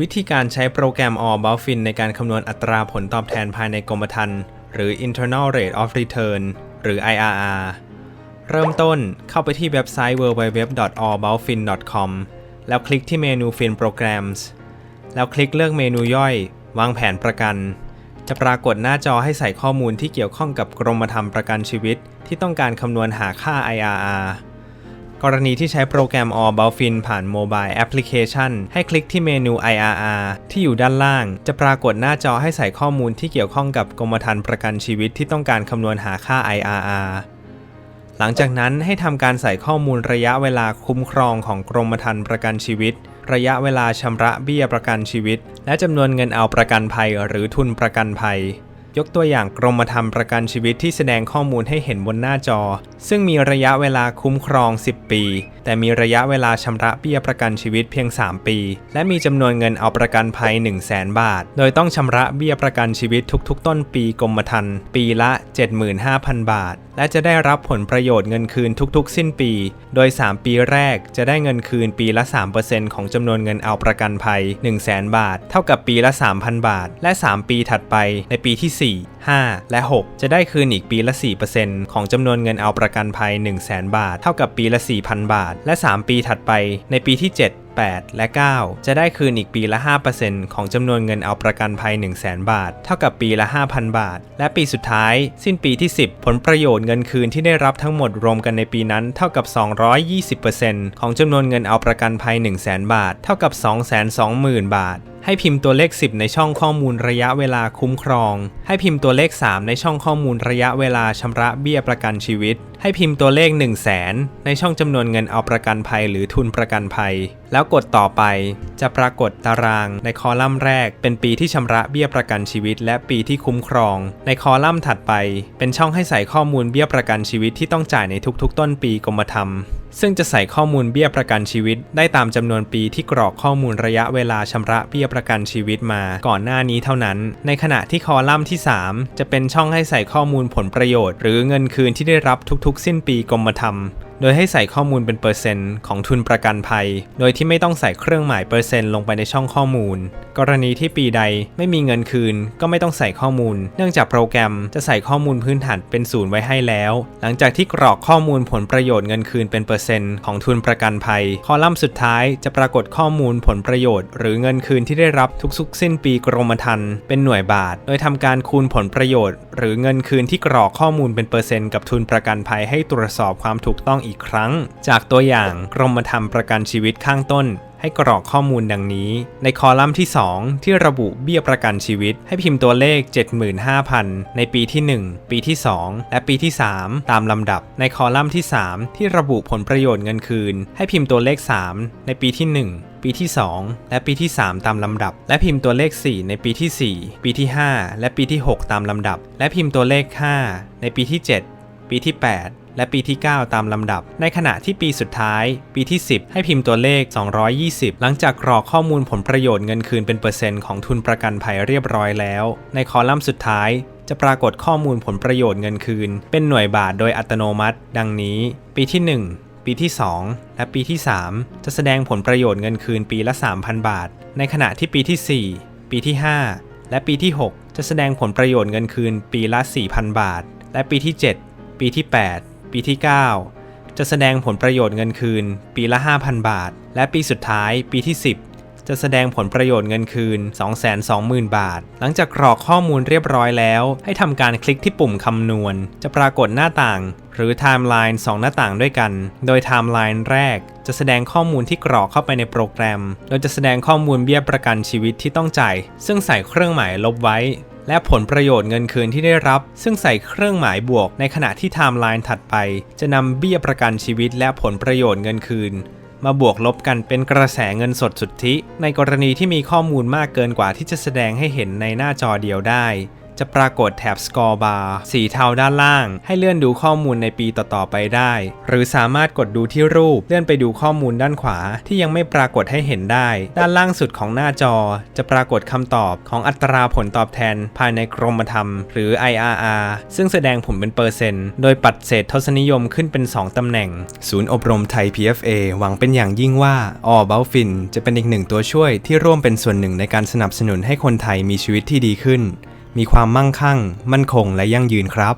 วิธีการใช้โปรแกรม All b u f f i n ในการคำนวณอัตราผลตอบแทนภายในกรมธรรม์หรือ Internal Rate of Return หรือ IRR เริ่มต้นเข้าไปที่เว็บไซต์ www.allbufin.com แล้วคลิกที่เมนู Fin Programs แล้วคลิกเลือกเมนูย่อย วางแผนประกัน จะปรากฏหน้าจอให้ใส่ข้อมูลที่เกี่ยวข้องกับกรมธรรม์ประกันชีวิต ที่ต้องการคำนวณหาค่า IRR กรณีที่ใช้โปรแกรม All b u f i n ผ่าน Mobile Application ให้คลิกที่เมนู IRR ที่อยู่ด้านล่าง จะปรากฏหน้าจอให้ใส่ข้อมูลที่เกี่ยวข้องกับกรมธรรม์ประกันชีวิตที่ต้องการคำนวณหาค่า IRR หลังจากนั้นให้ทำการใส่ข้อมูลระยะเวลาคุ้มครองของกรมธรรม์ประกันชีวิต ระยะเวลาชำระเบี้ยประกันชีวิต และจำนวนเงินเอาประกันภัยหรือทุนประกันภัย ยกตัวอย่างกรมธรรม์ประกันชีวิตที่แสดงข้อมูลให้เห็นบนหน้าจอ ซึ่งมีระยะเวลาคุ้มครอง 10 ปี แต่มีระยะเวลาชำระเบี้ยประกันชีวิตเพียง 3 ปี และมีจำนวนเงินเอาประกันภัย 1 0 0 0 0แบาท โดยต้องชำระเบี้ยประกันชีวิตทุกๆ ต้นปีกรมธรรม์ปีละ 75,000 บาทและจะได้รับผลประโยชน์เงินคืนทุกๆ สิ้นปี โดย 3 ปีแรกจะได้เงินคืนปีละ 3%ของจำนวนเงินเอาประกันภัย 1 0 0 0 0 0 บาท เท่ากับปีละ 3,000 บาท และ 3 ปีถัดไปในปีที่ 4 5 และ 6 จะได้คืนอีกปีละ 4%ของจำนวนเงินเอาประกันภัย 1 0 0 0 0 0 บาท เท่ากับปีละ 4,000 บาท และ 3 ปีถัดไปในปีที่ 7 8 และ 9 จะได้คืนอีกปีละ 5%ของจำนวนเงินเอาประกันภัย 1 0 0 0 0แบาท เท่ากับปีละ 5,000 บาท และปีสุดท้าย สิ้นปีที่ 10 ผลประโยชน์เงินคืนที่ได้รับทั้งหมดรวมกันในปีนั้น เท่ากับ 220%ของจำนวนเงินเอาประกันภัย 1 0 0 0 0 0 บาท เท่ากับ 220,000 บาท ให้พิมพ์ตัวเลข 10 ในช่องข้อมูลระยะเวลาคุ้มครอง ให้พิมพ์ตัวเลข 3 ในช่องข้อมูลระยะเวลาชำระเบี้ยประกันชีวิต ให้พิมพ์ตัวเลข 1 0 0 0 0แในช่องจำนวนเงินเอาประกันภัยหรือทุนประกันภัย แล้วกดต่อไป จะปรากฏตาราง ในคอลัมน์แรก เป็นปีที่ชำระเบี้ยประกันชีวิต และปีที่คุ้มครอง ในคอลัมน์ถัดไป เป็นช่องให้ใส่ข้อมูลเบี้ยประกันชีวิตที่ต้องจ่ายในทุกๆ ต้นปีกรมธรรม์ ซึ่งจะใส่ข้อมูลเบี้ยประกันชีวิต ได้ตามจำนวนปีที่กรอกข้อมูลระยะเวลาชำระเบี้ยประกันชีวิตมา ก่อนหน้านี้เท่านั้น ในขณะที่คอลัมน์ที่ 3 จะเป็นช่องให้ใส่ข้อมูลผลประโยชน์ หรือเงินคืนที่ได้รับทุกๆ สิ้นปีกรมธรรม์ โดยให้ใส่ข้อมูลเป็นเปอร์เซ็นต์ของทุนประกันภัย โดยที่ไม่ต้องใส่เครื่องหมายเปอร์เซ็นต์ลงไปในช่องข้อมูล กรณีที่ปีใดไม่มีเงินคืน ก็ไม่ต้องใส่ข้อมูล เนื่องจากโปรแกรมจะใส่ข้อมูลพื้นฐานเป็นศูนย์ไว้ให้แล้ว หลังจากที่กรอกข้อมูลผลประโยชน์เงินคืนเป็นเปอร์เซ็นต์ของทุนประกันภัย คอลัมน์สุดท้ายจะปรากฏข้อมูลผลประโยชน์ หรือเงินคืนที่ได้รับทุกๆสิ้นปีกรมธรรม์เป็นหน่วยบาท โดยทำการคูณผลประโยชน์หรือเงินคืนที่กรอกข้อมูลเป็นเปอร์เซ็นต์กับทุนประกันภัยให้ตรวจสอบความถูกต้องอีกครั้ง จากตัวอย่างกรมธรรม์ประกันชีวิตข้างต้น ให้กรอกข้อมูลดังนี้ ในคอลัมน์ที่ 2 ที่ระบุเบี้ยประกันชีวิต ให้พิมพ์ตัวเลข 75,000 ในปีที่ 1 ปีที่ 2 และปีที่ 3 ตามลำดับ ในคอลัมน์ที่ 3 ที่ระบุผลประโยชน์เงินคืน ให้พิมพ์ตัวเลข 3 ในปีที่ 1ปีที่ 2 และปีที่ 3 ตามลำดับ และพิมพ์ตัวเลข 4 ในปีที่ 4 ปีที่ 5 และปีที่ 6 ตามลำดับ และพิมพ์ตัวเลข 5 ในปีที่ 7 ปีที่ 8 และปีที่ 9 ตามลำดับ ในขณะที่ปีสุดท้าย ปีที่ 10 ให้พิมพ์ตัวเลข 220 หลังจากกรอกข้อมูลผลประโยชน์เงินคืนเป็นเปอร์เซ็นต์ของทุนประกันภัยเรียบร้อยแล้ว ในคอลัมน์สุดท้ายจะปรากฏข้อมูลผลประโยชน์เงินคืน เป็นหน่วยบาทโดยอัตโนมัติ ดังนี้ ปีที่ 1 ปีที่ 2 และปีที่ 3 จะแสดงผลประโยชน์เงินคืนปีละ 3,000 บาท ในขณะที่ปีที่ 4 ปีที่ 5 และปีที่ 6 จะแสดงผลประโยชน์เงินคืนปีละ 4,000 บาท และปีที่ 7 ปีที่ 8 ปีที่ 9 จะแสดงผลประโยชน์เงินคืน ปีละ 5,000 บาท และปีสุดท้ายปีที่ 10 จะแสดงผลประโยชน์เงินคืน 220,000 บาท หลังจากกรอกข้อมูลเรียบร้อยแล้ว ให้ทำการคลิกที่ปุ่มคำนวณ จะปรากฏหน้าต่าง หรือ Timeline 2หน้าต่างด้วยกัน โดย Timeline แรกจะแสดงข้อมูลที่กรอกเข้าไปในโปรแกรม โดยจะแสดงข้อมูลเบี้ยประกันชีวิตที่ต้องจ่าย ซึ่งใส่เครื่องหมายลบไว้ และผลประโยชน์เงินคืนที่ได้รับ ซึ่งใส่เครื่องหมายบวกในขณะที่ไทม์ไลน์ถัดไป จะนำเบี้ยประกันชีวิตและผลประโยชน์เงินคืน มาบวกลบกันเป็นกระแสเงินสดสุทธิ ในกรณีที่มีข้อมูลมากเกินกว่าที่จะแสดงให้เห็นในหน้าจอเดียวได้ จะปรากฏแถบ Score Bar สีเทาด้านล่าง ให้เลื่อนดูข้อมูลในปีต่อๆไปได้ หรือสามารถกดดูที่รูปเลื่อนไปดูข้อมูลด้านขวา ที่ยังไม่ปรากฏให้เห็นได้ ด้านล่างสุดของหน้าจอ จะปรากฏคำตอบของอัตราผลตอบแทน ภายในกรมธรรม์หรือ IRR ซึ่งแสดงผลเป็นเปอร์เซ็นต์โดยปัดเศษทศนิยมขึ้นเป็น 2ตำแหน่ง ศูนย์อบรมไทย PFA หวังเป็นอย่างยิ่งว่าออ b บ u ฟินจะเป็นอีกหนึ่งตัวช่วยที่ร่วมเป็นส่วนหนึ่งในการสนับสนุนให้คนไทยมีชีวิตที่ดีขึ้น มีความมั่งคั่ง มั่นคงและยั่งยืนครับ